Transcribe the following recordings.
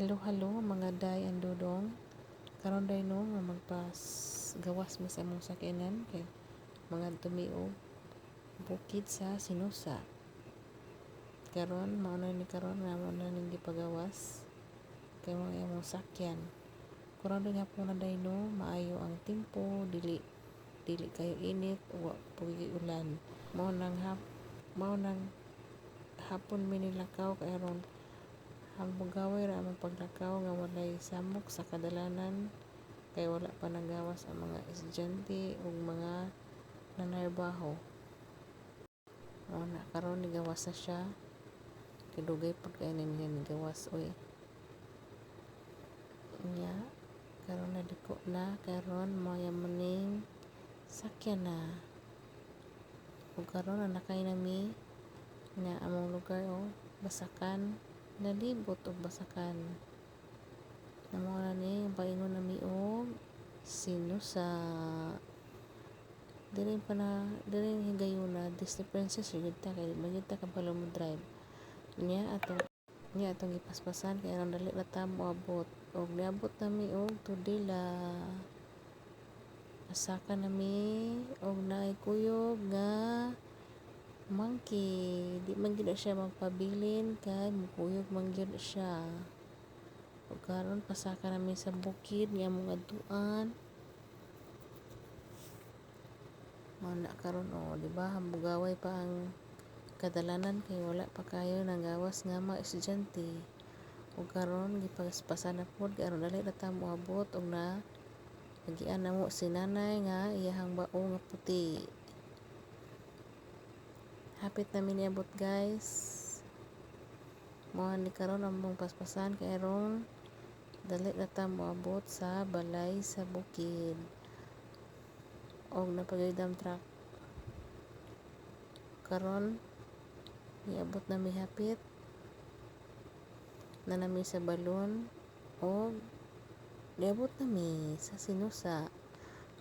Halo-halo mga day and dudong. Karon day no nga magpas gawas mi sa among sakyanan kay mga tumiog bukid sa Sinusa. Karon mao na ni karon nga mao na ning gipagawas kay mga imong sakyan. Karon day hapon na day no maayo ang tempo dili dili kayo init wa pugi ulan. Mao nang hap mao nang hapon mi nilakaw kay aron ang bugaway ra among paglakaw nga walay samok sa kadalanan kay wala pa nagawas ang mga estudyante ug mga nanarbaho. Mao na karon nigawas na siya kay dugay pud kay niya nigawas oy. Nya karon na diko na karon maya maning sakyan na. Ug karon na nakay nami nga among lugar oh basakan nalibot og basakan. Namo na ni paingon nami og sinusa dili pa na dili higayuna Disney Princess gyud ta kay magid ta kabalo mo drive. Niya atong niya atong gipaspasan kay aron dali ra ta moabot og niabot nami og tudila asaka nami og naay kuyog nga monkey. Di man gyud siya magpabilin kay mukuyog man gyud siya. Ug karon pasaka namin sa bukid nga among adtuan mao na karon o di ba? Hambugaway pa ang kadalanan kay wala pa kayo nagawas nga mga estudyante. Ug karon gipaspasan na pod kay aron dali ra ta moabot og na nagian namo si nanay nga iyahang bao nga puti hapit na miniabot guys. Mo ni karon among paspasan kay aron. Dali ra ta moabot sa balay sa bukid. Og napagayudam truck. Karon niabot na mi hapit. Na nami sa balon. Og niabot na mi sa sinusa.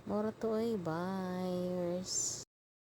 Mora to ay bye